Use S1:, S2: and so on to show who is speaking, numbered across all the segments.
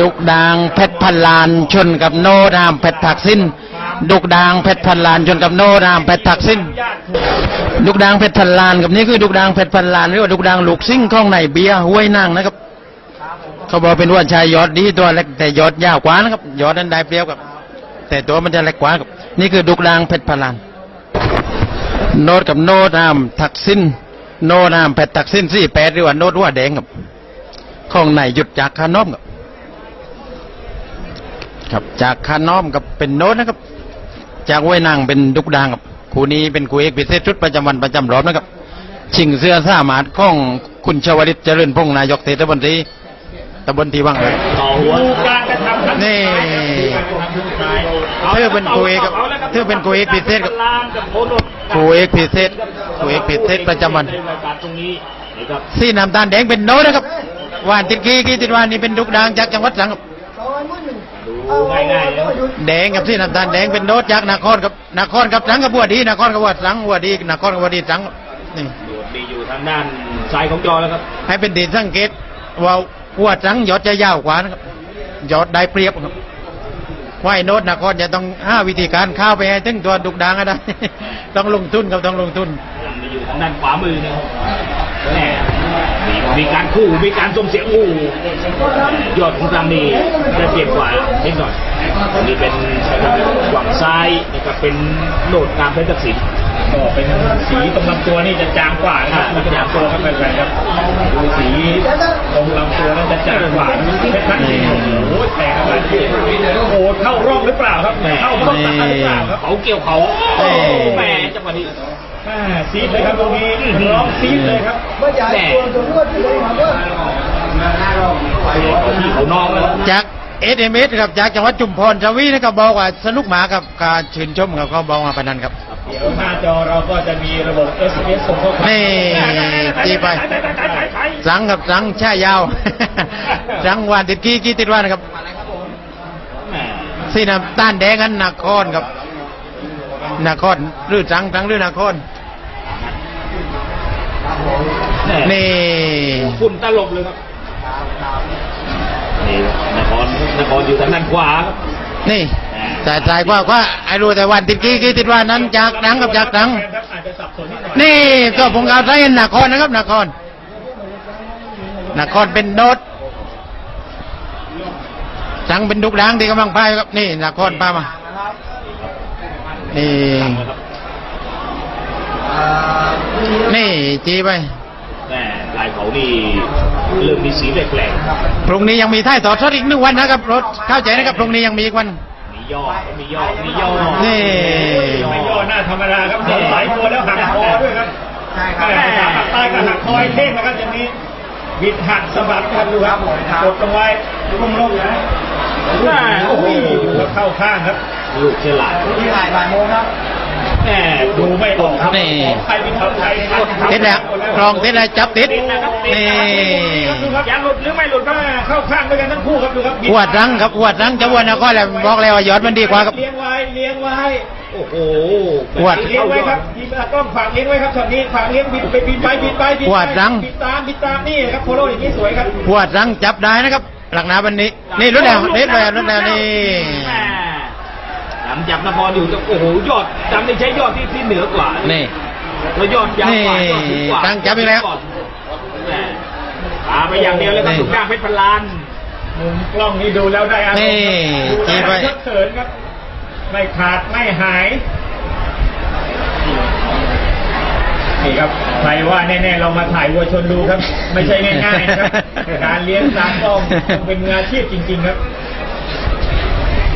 S1: ดุกดางเพชรพันลานชนกับโนรามเพชรถักสิ้น ดุกดางเพชรพันลานชนกับโนรามเพชรถักสิ้น ดุกดางเพชรพันลานกับนี่คือดุกดางเพชรพันลานหรือว่าดุกดางลูกซิ่งข้องในเบียห้วยนางนะครับ เขาบอกเป็นว่าชายยอดดีตัวเล็กแต่ยอดยาวกว่านะครับยอดนั้นได้เปรียบครับ แต่ตัวมันจะเล็กกว่าครับ นี่คือดุกดางเพชรพันลาน โนดกับโนดามทักษิณโนดามเพชรทักษิณสี่แปดหรือว่าโนดว่าแดงครับข้องในหยุดจากคานอมครับ ครับ จากคานอมกับเป็นโนดนะครับ จากห้วยนางเป็นดุกดางครับคู่นี้เป็นคู่เอกพิเศษชุดประจำวันประจำรอบนะครับ ชิงเสื้อสามารถของคุณชวลิตเจริญพงษ์นายกเทศมนตรีตำบลทีวังเลย
S2: ต่อหัวการกระทำครั้ง
S1: นี่เธอเป็นคู่เอกครับเธอเป็นคู่เอกพิเศษครับ
S2: ลานกับโคโนด
S1: คู่เอกพิเศษคู่เอกพิเศษประจำวัน
S2: ในรายการตรงนี้นะครับ
S1: สีน้ำตาลแดงเป็นโนตนะครับหวานติดกี้กี้ติดหวานนี่เป็นดุกดางจากจังหวัดตรังครับ
S2: ดู ง่ายๆนะครับ
S1: แดงกับสีน้ำตาลแดงเป็นโนตจากนครครับนครกับตรังกับบัวดีนครกับบัวตรังบัวดีนครกับบัวดีตรังครับนี่
S2: ดูดดีอยู่ทางด้านซ้ายของจอแล้วครับ
S1: ให้เป็นดีสังเกตว่าบัวตรังยอดจะยาวกว่านะครับยอดได้เปรียบครับว่าไอ้โนตนครจะต้องห้าวิธีการเข้าไปให้ถึงตัวดุกดางให้ได้ ต้องลงทุนครับต้องลงทุน
S2: ยังมีอยู่ทางด้านขวามือนะครับแห มีการคู่มีการส่งเสียงอู้ยอดของตามนี้จะเปรียบกว่านิดหน่อยนี่เป็นหวังซ้ายนะครับเป็นโหนดตามเพชรศักดิ์ศรี ก็เป็นสีตรงลำตัวนี่จะจางกว่านะครับมันจะจางตัวครับแฟนๆครับดูสีตรงลำตัวนั่นจะจางกว่าเพชรศักดิ์ศรีโอ้โหแตกอะไรโอ้โหเข้ารอบหรือเปล่าครับเข้ารอบตัดหรือเปล่าครับเขาเกี่ยวเขาโอ้โหแหม่จังหวะนี้อ่าซีดเลยครับตรงนี้ร้องซีดเลยครับแหม่พี่เขาน้องแล้ว
S1: จากเอสเอ็มเอสครับจากจังหวัดจุมพรชวีนะครับบอกว่าสนุกหมากับการชื่นชมกับเขาบอกมาพนันครับ
S2: เดี๋ยวหน้าจอเราก็จะมีระบบ SMS ส่งข้อความ
S1: นี่ตีไป สังกับสังแช่ยาว สังวานติดกี้กี้ติดวานครับ
S2: แหม่
S1: สีน้ำตาลแดงกันนครครับนครหรือสังสังหรือนคร
S2: แหม่
S1: นี่
S2: คุณตลบเลยครับนี่นครนครอยู่ทางด้านขวาครับ
S1: นี่ แต่ใจกว่าว่าไอ้รู้แต่วันติดกี้กี้ติดวานนั้นจากดังกับจากดัง
S2: อาจจะสับสนนิดหน่อย
S1: นี่ก็ผมเอาใจนครนะครับนครนครเป็นโนดสังเป็นดุกดังที่กำลังพายครับนี่นครพามานี่นี่จีไป
S2: แหม่ลายเขานี่เริ่มมีสีแปลก
S1: พรุ่งนี้ยังมีท่ายต่อทอดอีกหนึ่งวันนะครับรถเข้าใจนะครับพรุ่งนี้ยังมีอีกวัน
S2: ๆมี ย่อ มีย่อ มีย่อ
S1: นี่
S2: ไม่ย่อหน้าธรรมดาครับโดนหลายตัวแล้วหักคอด้วยครับใช่ครับหักใต้ก็หักคอยเท่งนะครับอย่างนี้บิดหักสะบัดครับดูครับกดลงไว้ลุ่มลงนะ โอ้โหเข้าข้างครับ ลูกฉลาดที่ถ่ายบ่ายโมงครับแหมดูไม่ออกครับ
S1: นี่
S2: ใครเป็นคนไทย
S1: ติดแล้วกรองติดแล้วจับติดนี่
S2: ดูครับอย่าหลุดหรือไม่หลุดครับเข้าข้างด้วยกันทั้งคู่ครับดูครับ
S1: ปวดรังครับปวดรังจะวนนครแล้วบอกแล้วว่ายอดมันดีกว่าครับ
S2: เลี้ยงไว้เลี้ยงไว้โอ้โห
S1: ปวด
S2: เลี้ยงไว้ครับทีมงานต้องฝากเลี้ยงไว้ครับช็อตนี้ฝากเลี้ยงบิดไปบิดไปบิดไปบิด
S1: ป
S2: ไป
S1: วดรัง
S2: บิดตามบิดตามนี่ครับโคโลอย่างนี้สวยครับ
S1: ปวดรังจับได้นะครับ หลักหนาวันนี้ นี่รถแล้วรถแล้วรถแล้วนี่
S2: แม่หลังจากนครอยู่จะโอ้โหยอดจำได้ใช้ยอดที่ที่เหนือกว่า
S1: นี่
S2: แล้วยอดยาวกว่ายอดสูงกว่า
S1: ตั้งจับอีกแล้ว
S2: แม่พาไปอย่างเดียวเลยครับ
S1: นี่
S2: ถูกย่างเพชรพันล้านมุมกล้องนี่ดูแล้วได้อารมณ์
S1: นี่
S2: ดู
S1: จี
S2: แล้ว
S1: ไป
S2: ยกเขินครับไม่ขาดไม่หาย นี่ครับใครว่าแน่ๆ เรามาถ่ายวัวชนดูครับ ไม่ใช่ง่ายๆนะครับ การเลี้ยงตามกล้องต้องเป็นมืออาชีพจริง ๆ ครับ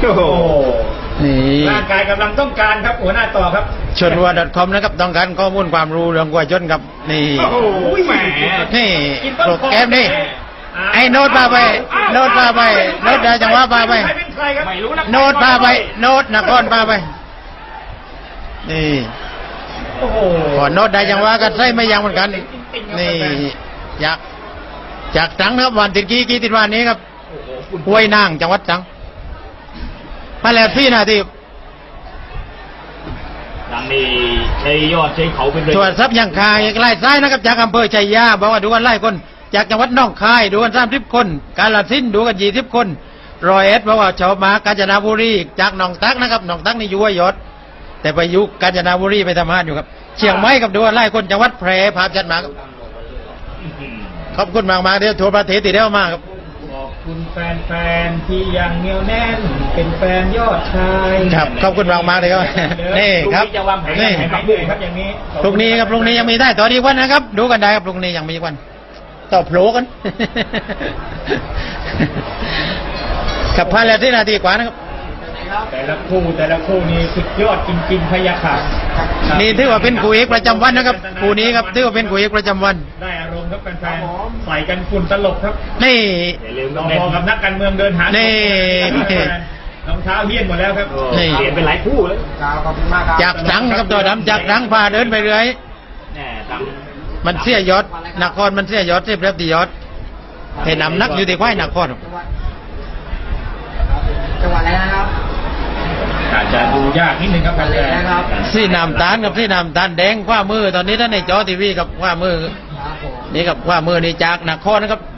S2: โอ้โห
S1: นี่
S2: ร่างกายกำลังต้องการครับหัวหน้าต่อครับ
S1: ชนวัว .com นะครับต้องการข้อมูลความรู้เรื่องวัวชนครับ นี่
S2: โอ้โหแหม
S1: นี่
S2: กิต้น
S1: โปรแกรมนี่
S2: อ่า
S1: ไอ้โน้ตพาไป โน้ตพาไป โน้ตได้จังหวะพาไป
S2: ใครเป็นใครครับไม่รู้นะ
S1: โน้ตพาไป โน้ตนครพาไป นี่
S2: โอ้โห
S1: ก่อนโน้ตได้จังหวะก็ใช่ไม่ยังเหมือนกัน นี่อยากจากตรังนะครับวันติดกี้กี้ติดวันนี้ครับ
S2: โอ้โหคุณ
S1: ห้วยนางจังหวัดตรังมาแล้วพี่นาที
S2: ดังนี้ใช้ยอดใช้เขาเป็นเลย
S1: ตรวจทรัพย์ยังคาอย่างไล่ซ้ายนะครับ จากอำเภอชัยยาบอกว่าดูว่าไล่คน จากจังหวัดหน้องคายดูกันสามสิบคน กาลสินธุ์ดูกันยี่สิบคนรอยเอ็ดเพราะว่าชาวมากาญจนบุรีจากหนองตักนะครับหนองตักนี่อยู่ห้วยยศ แต่ไปอยุกาญจนบุรีไปทำงานอยู่ครับ เชียงใหม่กับดูกันไล่คนจังหวัดแพร่ภาพชัดมากครับขอบคุณมากมากๆเดี๋ยวทัวร์ประเทศติดแล้วมากครับ
S3: ขอบคุณแฟนๆที่ยังเหนียวแน่นเป็นแฟนยอดชาย
S1: ครับขอบคุณมากมากๆเลยครับนี่ครับ
S2: จะวางแผน
S1: นี่
S2: ยังไง
S3: ครับเลยครับอย่างนี้
S1: พรุ่งนี้ครับพรุ่งนี้ยังมีได้ต่อดีกวันนะครับ ดูกันได้ครับพรุ่งนี้ยังมีอีกวันต่อโผล่กันกับพันแล้วที่นาทีกว่านะครับ
S3: แต่ละคู่แต่ละคู่นี่สุดยอดจริงๆพะยะค่ะ
S1: นี่ถือว่าเป็นคู่เอกประจำวันนะครับคู่นี้ครับถือว่าเป็นคู่เอกประจำวัน
S3: ได้อารมณ์ครับแฟนๆใส่กันฝุ่นตลกครับ
S1: นี่
S2: อย่าลืม
S3: ล
S2: ต้
S3: อ
S2: องงเล่น
S3: พอกับนักการเมืองเดินหา
S1: นี่
S3: รองเท้าเฮี้ยนหมดแล้วครับ
S1: นี่
S2: เปลี่ยนเป็นหลายคู่แล้ว
S1: จากดังครับตัวดำจากดังพาเดินไปเรื่อย
S2: แน่ตาม
S1: มันเสียยศนครมันเสียยศเสียเรียบตียศเห็นนำนักอยู่ที่ควายนครครับ
S4: จังหวัดอะไรนะครับ
S3: อาจจะดูยากนิดนึงครับแฟน
S4: นะครับ
S1: สีน้ำตาลกับสีน้ำตาลแดงขว้ามือตอนนี้ท่านในจอทีวีกับขว้ามือ
S4: ครับผม
S1: นี่กับขว้ามือนี่จากนครนะครับ
S3: ๆ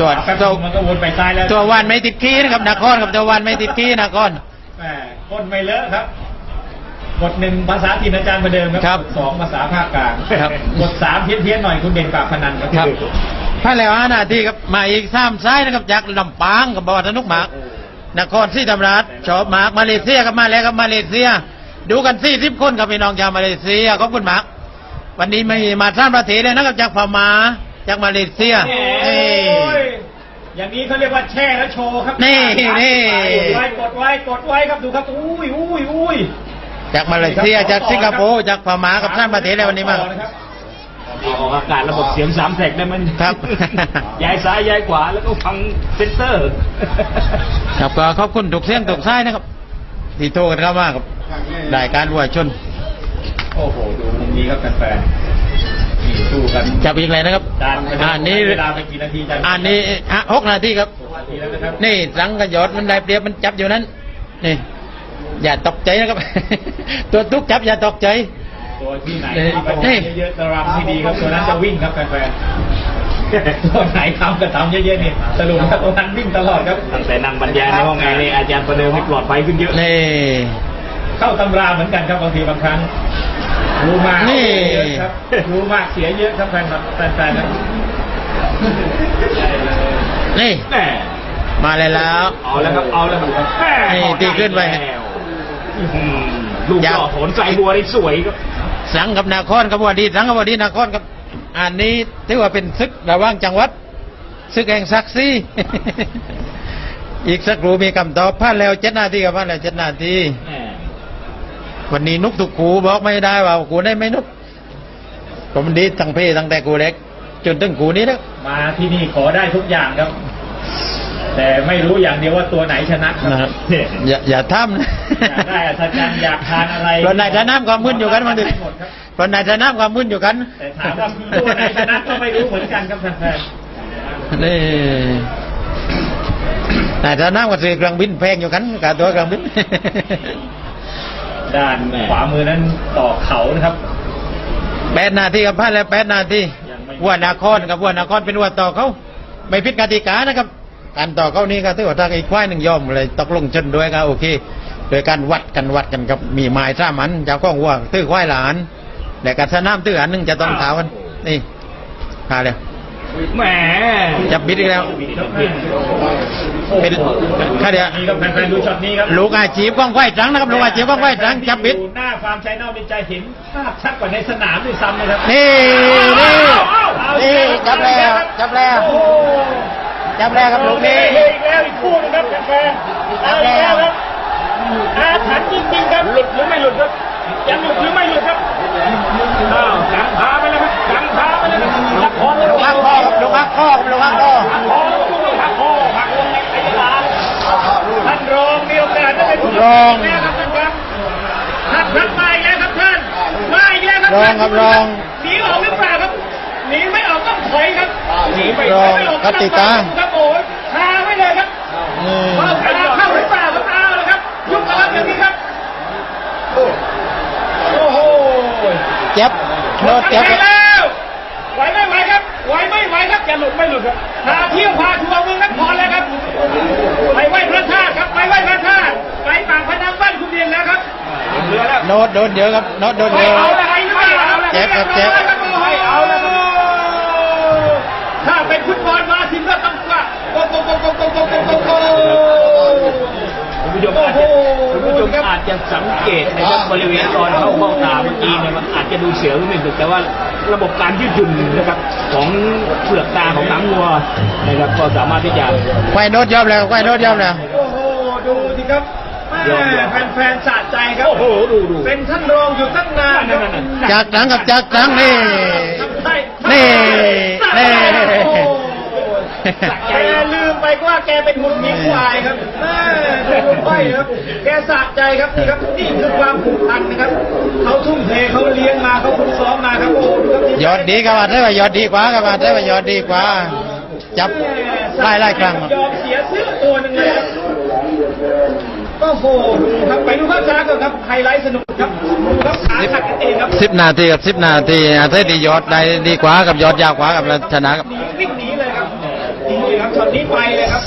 S1: ตัว
S3: แป๊บ
S1: ตัว
S3: นึงมันก็วนไปซ้ายแล้ว
S1: ตัววันไม่ติดขี้นะครับนครกับตัววันไม่ติดขี้นคร
S3: แหมก้นไม่เลอะครับบทหนึ่งภาษาจีนอาจารย์ประเดิมค
S1: ครั
S3: รับสองภาษาภาคกลาง
S1: ครับ
S3: บทสามเพี้ยนๆหน่อยคุณเด่นปราบพนันครับ
S1: ครับพระแล้วห้านาทีครับมาอีกสามซ้ายนะครับจากลำปางกับบวรสนุกหมาก นครศรีธรรมราชชอบหมากมาเลเซียกับมาแล้วกับมาเลเซีย ดูกันสี่สิบคนครับพี่น้องชาวมาเลเซียขอบคุณหมากวันนี้ไม่มาสร้างประเทศเลยนะครับจากพม่าจากมาเลเซีย
S3: โอ้
S1: นี่
S3: ยอย่างนี้เขาเรียกว่าแช่แล้วโชว์ครับ
S1: นี่นี่
S3: กดไว้กดไว้กดไว้ครับดูครับอุ้ยอุ้ยอุ้ย
S1: จากมาเลเซียจากสิงคโปร์จากพม่ากับสร้างประเทศเลยวันนี้มาก
S3: นะครับ
S2: เอาออกอากาศระบบเสียงสามแสกได้ไหม
S1: ครับ
S2: ย้ายซ้ายย้ายขวาแล้วก็ฟังเซนเตอร์
S1: ครับก็ขอบคุณถูกเสียงถูกซ้ายนะครับที่โทรกันเข้ามาครับได้การวัวชน
S3: โอ้โห ดูมุมนี้ครับแฟนๆนี่สู้กัน
S1: จับอีกเลยนะครับ
S3: จาน
S1: อันนี้
S3: เวลาไปกี่นาทีจาน
S1: อันนี้อะหกนาทีครับ
S3: นาทีแล้วนะครับ
S1: นี่สังกยอดมันได้เปรียบมันจับอยู่นั้น นี่ อย่าตกใจนะครับ ตัวทุกจับอย่าตกใจ
S3: ตัวที่ไหน
S1: นี่
S3: ที่ประเเยอะๆจะรำที่ดีครับตัวนั้นจะวิ่งครับแฟนๆ ตัวไหนทำก็ทำเยอะๆนี่สรุปว่าตัวนั้นวิ่งตลอดครับ
S2: ตั้งแต่นั่งบรรยายในห้องไงนี่อาจารย์ประเดิมให้ปลอดภัยขึ้นเยอะ
S1: นี่
S3: เข้าตำราเหมือนกันครับบางทีบางครั้งรู้มาก
S1: นี่
S3: เสียเยอะครับรู้มากเสียเยอะครับแฟนครับแฟนๆครับ
S1: นี่
S2: แน่
S1: มาเลยแล้ว
S2: เอาแล้วครับเอาแล้วครับแม่
S1: นี่
S2: ออก
S1: ตีขึ้นไป
S2: แล้วอื้อหือลูก
S1: อยาก
S2: หล่อโหนใส่บัวได้สวยครับ
S1: สังกับนาครกับวดีสังกับวดีนาครกับ อันนี้ถือว่าเป็นศึกระหว่างจังหวัดศึกแห่งศักดิ์ศรีอีกสักครู่มีคำตอบผ่านแล้วเจ็ดนาทีกับผ่านแล้วเจ็ดนาที่วันนี้นุกถูกขูบอกไม่ได้ว่ากูได้ไม่นุกผมดีตั้งเพตั้งแต่กูเล็ก จนถึงครูนี้นะ
S3: มาที่นี่ขอได้ทุกอย่างครับ แต่ไม่รู้อย่างเดียวว่าตัวไหนชนะค
S1: นะค
S3: รั
S1: รั
S3: บบ
S1: อย่าอย่าทำนะ
S3: อยากได้อัศจรรย์อยากทานอะไร
S1: เพราะนายทน้ำความมึนอยู่กันบางที
S3: ได้หมดครับ
S1: เพราะนายทน้ำความมึนอยู่กัน
S3: แต่ถามว่าตัวไหนชนะก็ไม่รู้เหมือนกันครับแฟน
S1: นี่นายทน้ำกับซื้อเครื่องบินแพงอยู่กันกับตัวเครื่องบิน
S3: ๆด้านขวามือนั้นต่อเขานะครับ
S1: แปดนาทีกับพันแล้วแปดนาที
S3: ยังไม่
S1: วัวนาครกับวัวนาครเป็นวัวต่อเขา ไม่ผิดกติกานะครับ การต่อเขานี่ก็ถือว่าทางอีกควายหนึ่งยอมเลยตกลงชนด้วยก็โอเค โดยการวัดกันวัดกันกับมีไม้สามันเจ้าของวัวตื้อควายหลานและกับสนามตื้ออันหนึงจะต้องเท้ากันนี่พาเลย
S2: แหม
S1: จับบิดอีกแล้วเป็นข้าเดียว
S3: นี่ครับแฟนๆดูช็อตนี้ครับ
S1: ลูกอาชีพกว้างควายจังนะครับลูกอาชีพกว้างควายจังจับบิด
S3: ดูหน้าฟาร์มไชน่านี่จะเห็นภาพชัดกว่าในสนามด้วยซ้ำเลยครับ
S1: นี่นี่
S3: เอา
S1: นี่จับแล้วจับแล้ว
S3: โอ้โห
S1: จับแล้วครับลูกนี้
S3: อีกแล้วอีกคู่หนึงครับแฟนๆเอาอีกแล้วครับอาถรรพ์จริงๆครับ
S2: หลุดหรือไม่หลุดครับ
S3: ยังหลุดหรือไม่หลุดครับ
S2: อ้าวกลางพาไปแล้วครับกลางพาไปแล้วครับจับคอแล้ว
S1: ลูก
S2: ค
S1: ฮั
S2: รับ
S1: กข้อครับลูกฮักข้อครับลูกฮักข้อ
S3: หักคอหักคอหักลงในไอ้ลานท่านรองมีโอกาสได้เป็นผู้
S1: รอง
S3: แล้วครับท่านครับท่านครับมาอีกแล้วครับท่านมาอีกแล้วครับ
S1: รองครับรอง
S3: หนีออกหรือเปล่าครับหนีไม่ออกต้องถอยครับหนีไม่
S1: รอง
S3: ไม่ออก
S1: กติกา
S3: ครับโอ้ยคาไว้เลย ครับ
S1: นี่
S3: เข้าตาเข้าหรือเปล่าครับเอาเลยครับ ยุบมาแล้วอย่างนี้ครับ โอ้โห
S1: เจ็บโดนเจ็บ
S3: ไหว
S1: ครับ
S3: แล้วไหว
S2: หลุดไม่หลุดครับพาเที่ยวพาทัวร์เมืองนครเลยครับ ไปไหว้พระธาตุครับ ไปไหว้พระธาตุไปปากพนังบ้านคุณเรียนแล้วครับเรือแล้ว
S1: โนดโดนเยอะครับโนดโดนเยอะ
S2: เอาล้วไม่เอาแล้ว
S1: เจ็บครับเจ็บ
S2: ไม่เอาแล้วครับถ้าเป็นฟุตบอลมาถึงก็ต้องว่าโกโกโกโกโกโกโกโกโกคุณผู้ชมอาจจะคุณผู้ชมอา จจะสังเกตนะครับบริเวณตอนเข้าเบ้าตาเมื่อกี้เนี่ยมันอาจจะดูเสียวไม่ถูกแต่ว่าระบบการยืดหยุ่นนะครับของเปลือกตาของหนังวัวนะครับก็สามารถที่จะ
S1: ควายโนดยอมแล้วควายโนดยอมแล้ว
S3: โอ้โหดูสิครับแม่แฟนๆสะใจครับ
S2: โอ้โหดูดู
S3: เป็นท่านรองอยู่ตั้งนานครับ
S2: นั่นๆ
S1: จากครั้งกับจากครั้งนี่
S3: ใช่
S1: นี่นี่
S3: โอ้โหแกลืมไปว่าแกเป็นหุ่นหมีควายครับแม่ดูไปครับ แกสะใจครับนี่ครับนี่คือความผูกพันนะครับเขาทุ่มเทเขาเลี้ยงมาเขาฝึกซ้อมมาครับโอ้โหดูครับ
S1: ยอดดีครับอาจจะว่ายอดดีกว่าครับอาจจะว่ายอดดีกว่า จับไล่ไล่ครั้งครับ
S3: ยอมเสียเสื้อตัวหนึ่งเลยครับโอ้โหดูครับไปดูภาพช้าก่อนครับไฮไลท์สนุกครับดูครับขาขัดกันเองครับ
S1: สิบนาทีกับสิบนาทีอาจจะดียอดได้ดีกว่ากับยอดยาวกว่ากับชนะครับ
S3: หนีวิ่งหนีเลยครับ นี่ครับช็อตนี้ไปเลยครับ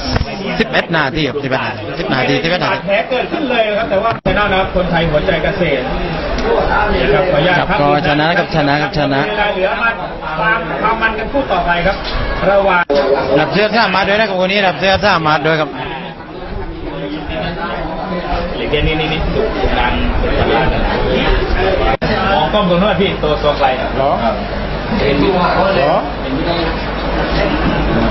S1: สิบเอ็ดนาทีครับสิบเอ็ดนาทีสิบนาทีสิบเอ็ดนา
S3: บา
S1: ที
S3: ดแผลเกิดขึ้นเลยนะครับ แต่ว่าชนะนะครับคนไทยหัวใจเกษตรนะครับขออนุญาต
S1: ครับ
S3: พั
S1: ก็ชนะครับชนะครับชนะ
S3: เวลาเหลือมาความความมันกันพูดต่อไปครับ ระหว่าง
S1: รับเสื้อท่ามาด้วยนะครับวันนี้รับเสื้อท่ามาด้วยครับ
S2: อย่างเงี้ยนี่นี่นี่ดูดังเป็นตลาดนะ
S3: มองกล้องตรงโน้นพี่ตัวตัวไกลอะ
S1: หรอ
S2: เป็น
S1: หรอ